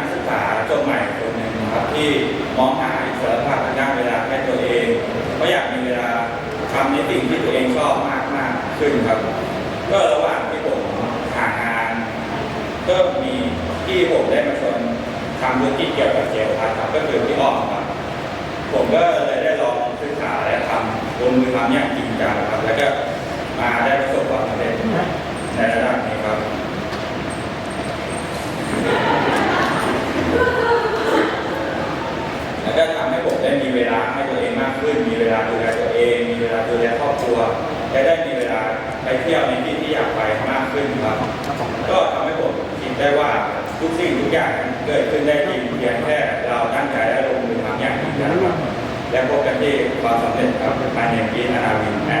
นักศึกษาจบใหม่คนหนึ่งครับที่มองหาสารทางด้านเวลาให้ตัวเองก็อยากมีเวลาทำในสิ่งที่ตัวเองชอบมากมากขึ้นครับ ก็ระหว่างที่ผมหางาน ก็มีที่ผมได้มาชวนทำธุรที่เกี่ยวกับเซลล์ครับก็คือที่อ้อมครับผมก็เลยได้ลองศึกษาและทำลงมือทำอย่างจริงจังครับแล้วก็ ขึ้น มีเวลาดูแลตัวเอง มีเวลาดูแลครอบครัว และได้มีเวลาไปเที่ยวในที่ที่อยากไปมากขึ้นครับ ก็ทำให้ผมคิดได้ว่าทุกสิ่งทุกอย่างเกิดขึ้นได้จริงเพียงแค่เราตั้งใจและลงมือทำอย่างจริงจังครับและพบกันที่ความสำเร็จครับภายในปีนานาวินแนะ